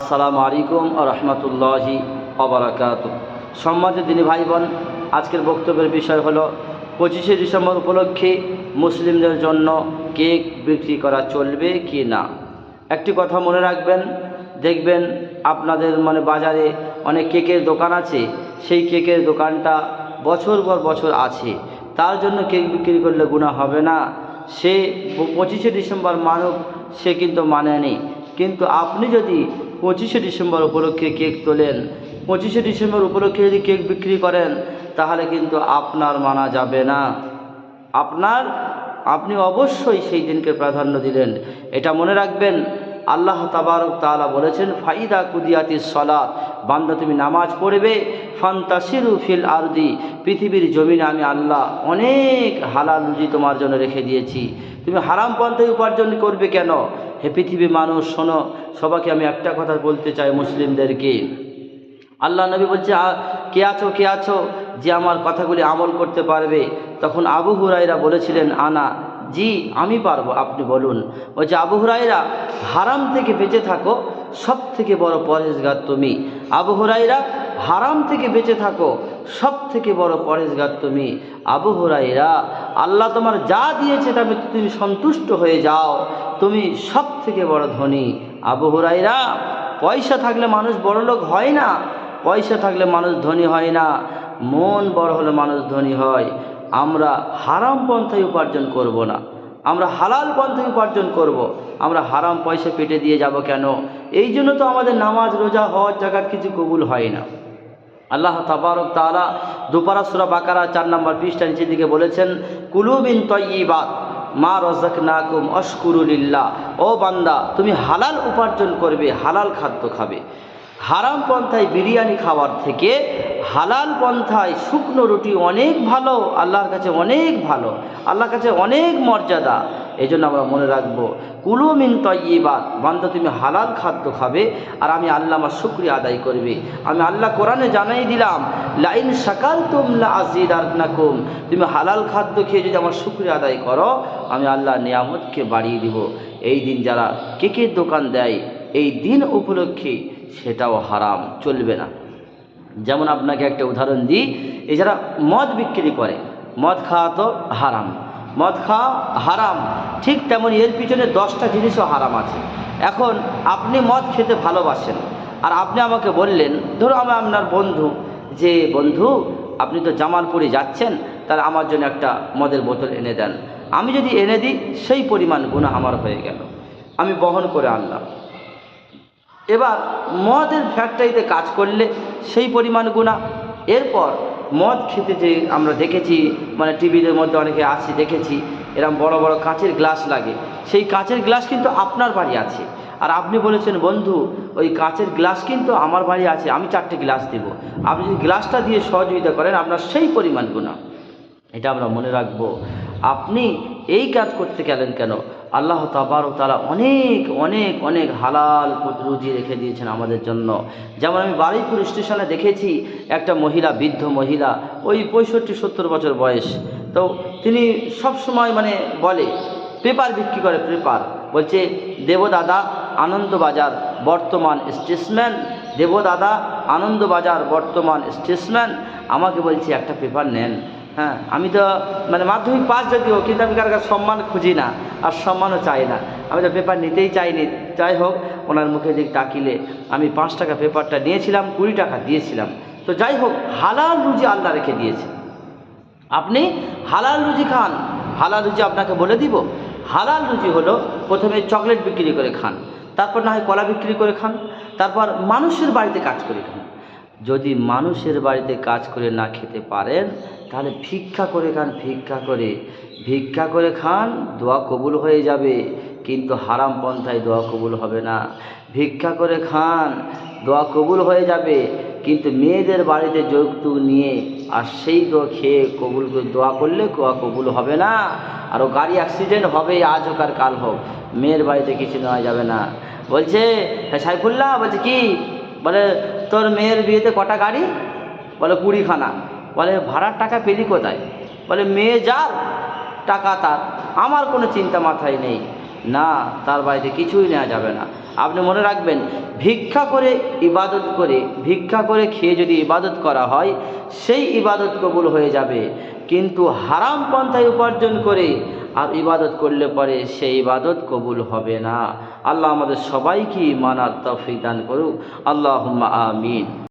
আসসালামু আলাইকুম রহমতুল্লাহি অবরাকাত সম্মানিত দিনী ভাই বোন আজকের বক্তব্যের বিষয় হলো পঁচিশে ডিসেম্বর উপলক্ষে মুসলিমদের জন্য কেক বিক্রি করা চলবে কি না? একটি কথা মনে রাখবেন, দেখবেন আপনাদের মানে বাজারে অনেক কেকের দোকান আছে, সেই কেকের দোকানটা বছর পর বছর আছে, তার জন্য কেক বিক্রি করলে গুণা হবে না। সে পঁচিশে ডিসেম্বর মানুক, সে কিন্তু মানেনি। কিন্তু আপনি যদি পঁচিশে ডিসেম্বর উপলক্ষে কেক তোলেন। পঁচিশে ডিসেম্বর উপলক্ষে যদি কেক বিক্রি করেন, তাহলে কিন্তু আপনার মানা যাবে না। আপনার, আপনি অবশ্যই সেই দিনকে প্রাধান্য দিলেন। এটা মনে রাখবেন, আল্লাহ তাবারক তালা বলেছেন, ফাইদা কুদিয়াতি সলাত বান্দা তুমি নামাজ পড়বে ফান্তাসিরু ফিল আরদি, পৃথিবীর জমিনে আমি আল্লাহ অনেক হালাল রুজি তোমার জন্য রেখে দিয়েছি। তুমি হারাম পন্থায় উপার্জন করবে কেন? হে পৃথিবী মানুষ, শোনো, সবাইকে আমি একটা কথা বলতে চাই মুসলিমদেরকে। আল্লাহ নবী বলছে কে আছো কে আছো? যে আমার কথাগুলি আমল করতে পারবে। তখন আবু হুরাইরা বলেছিলেন, আনা, জি, আমি পারব, আপনি বলুন। বলছে, আবু হুরাইরা হারাম থেকে বেঁচে থাকো সব থেকে বড় পরেশগার তুমি। আবু হুরাইরা হারাম থেকে বেঁচে থাকো সব থেকে বড় পরেশগার তুমি। আবু হুরাইরা আল্লাহ তোমার যা দিয়েছে তবে তুমি সন্তুষ্ট হয়ে যাও। তুমি সব থেকে বড় ধনী। আবু হুরাইরা পয়সা থাকলে মানুষ বড় লোক হয় না, পয়সা থাকলে মানুষ ধনী হয় না। মন বড় হলে মানুষ ধনী হয়। আমরা হারাম পন্থায় উপার্জন করব না। আমরা হালাল পন্থায় উপার্জন করব। আমরা হারাম পয়সা পেটে দিয়ে যাব কেন? এই জন্য তো আমাদের নামাজ, রোজা হওয়ার জায়গার কিছু কবুল হয় না। আল্লাহ তাবারক তাআলা দুপারা সুরা বাকারা চার নম্বর পৃষ্ঠা নিচের দিকে বলেছেন কুলুবিন তয়িবাত মা রজাক নাকুম অস্কুরুলিল্লাহ ও বান্দা, তুমি হালাল উপার্জন করবে, হালাল খাদ্য খাবে। হারাম পন্থায় বিরিয়ানি খাওয়ার থেকে হালাল পন্থায় শুকনো রুটি অনেক ভালো, আল্লাহর কাছে অনেক ভালো, আল্লাহর কাছে অনেক মর্যাদা। এই জন্য আমরা মনে রাখব, কুলু মিন তয়িবাত বান্দা তুমি হালাল খাদ্য খাবে আর আমি আল্লাহ আমার শুক্রিয়া আদায় করবে। আমি আল্লাহ কোরআনে জানাই দিলাম, লাইন সকাল তুমলা আজিদ আর নাকুম তুমি হালাল খাদ্য খেয়ে যদি আমার শুক্রিয়া আদায় করো, আমি আল্লাহ নিয়ামতকে বাড়িয়ে দিব। এই দিন যারা কেকের দোকান দেয়, এই দিন উপলক্ষে সেটাও হারাম, চলবে না। যেমন আপনাকে একটা উদাহরণ দিই এছাড়া মদ বিক্রি করে, মদ খাওয়া তো হারাম। মদ খাওয়া হারাম। ঠিক তেমন এর পিছনে দশটা জিনিসও হারাম আছে। এখন আপনি মদ খেতে ভালোবাসেন। আর আপনি আমাকে বললেন, ধরো আমি আপনার বন্ধু, যে বন্ধু, আপনি তো জামালপুরে যাচ্ছেন, তাহলে আমার জন্য একটা মদের বোতল এনে দেন। আমি যদি এনে দিই, সেই পরিমাণ গুণা আমার হয়ে গেল। আমি বহন করে আনলাম। এবার মদের ফ্যাক্টরিতে কাজ করলে সেই পরিমাণ গুণা। এরপর মদ খেতে যে আমরা দেখেছি মানে টিভির মধ্যে অনেকে আছি দেখেছি এরকম বড় বড় কাঁচের গ্লাস লাগে। সেই কাঁচের গ্লাস কিন্তু আপনার বাড়ি আছে। আর আপনি বলেছেন, বন্ধু, ওই কাঁচের গ্লাস কিন্তু আমার বাড়ি আছে, আমি চারটে গ্লাস দেব। আপনি যদি গ্লাসটা দিয়ে সহযোগিতা করেন, আপনার সেই পরিমাণ গুণা এটা আমরা মনে রাখব। আপনি এই কাজ করতে গেলেন কেন? আল্লাহ তাবারক তারা অনেক অনেক অনেক হালাল রুজি রেখে দিয়েছেন আমাদের জন্য। যেমন আমি বারুইপুর স্টেশনে দেখেছি, একটা মহিলা, বৃদ্ধ মহিলা, ওই পঁয়ষট্টি, সত্তর বছর বয়স। তো তিনি সব সময় মানে বলে, পেপার বিক্রি করে পেপার। বলছে, দেবদাদা, আনন্দবাজার বর্তমান স্টেটসম্যান দেবদাদা, আনন্দবাজার বর্তমান স্টেটসম্যান আমাকে বলছে, একটা পেপার নেন। হ্যাঁ আমি তো মানে মাধ্যমিক পাস যদিও, কিন্তু আমি কার সম্মান খুঁজি না আর সম্মানও চাই না। আমি তো পেপার নিতেই চাইনি। যাই হোক, ওনার মুখে দিক তাকিলে আমি পাঁচ টাকা পেপারটা নিয়েছিলাম, কুড়ি টাকা দিয়েছিলাম। তো যাই হোক, হালাল রুজি আল্লাহ রেখে দিয়েছে। আপনি হালাল রুজি খান। হালাল রুজি আপনাকে বলে দিব। হালাল রুজি হলো প্রথমে চকলেট বিক্রি করে খান। তারপর না হয় কলা বিক্রি করে খান। তারপর মানুষের বাড়িতে কাজ করে খান। যদি মানুষের বাড়িতে কাজ করে না খেতে পারেন তাহলে ভিক্ষা করে খান ভিক্ষা করে। ভিক্ষা করে খান, দোয়া কবুল হয়ে যাবে, কিন্তু হারাম পন্থায় দোয়া কবুল হবে না। ভিক্ষা করে খান, দোয়া কবুল হয়ে যাবে, কিন্তু মেয়েদের বাড়িতে যৌতুক নিয়ে আর সেই দোয়া খেয়ে কবুল দোয়া করলে দোয়া কবুল হবে না। আরও গাড়ি অ্যাক্সিডেন্ট হবে, আজ হোক আর কাল হোক, মেয়ের বাড়িতে কিছু নেওয়া যাবে না। বলছে হ্যাঁ সাইফুল্লাহ, বলছে কি? বলে, তোর মেয়ের বিয়েতে কটা গাড়ি? বলে, কুড়িখানা। বলে, ভাড়ার টাকা পেলি কোথায়? বলে, মেয়ে যার টাকা তার, আমার কোনো চিন্তা মাথায় নেই। না, তার বাড়িতে কিছুই নেওয়া যাবে না। আপনি মনে রাখবেন, ভিক্ষা করে ইবাদত করে, ভিক্ষা করে খেয়ে যদি ইবাদত করা হয়, সেই ইবাদত কবুল হয়ে যাবে। কিন্তু হারাম পন্থায় উপার্জন করে আর ইবাদত করলে পরে সেই ইবাদত কবুল হবে না। আল্লাহ আমাদের সবাইকে মানার তৌফিক দান করুক। আল্লাহ আমিন।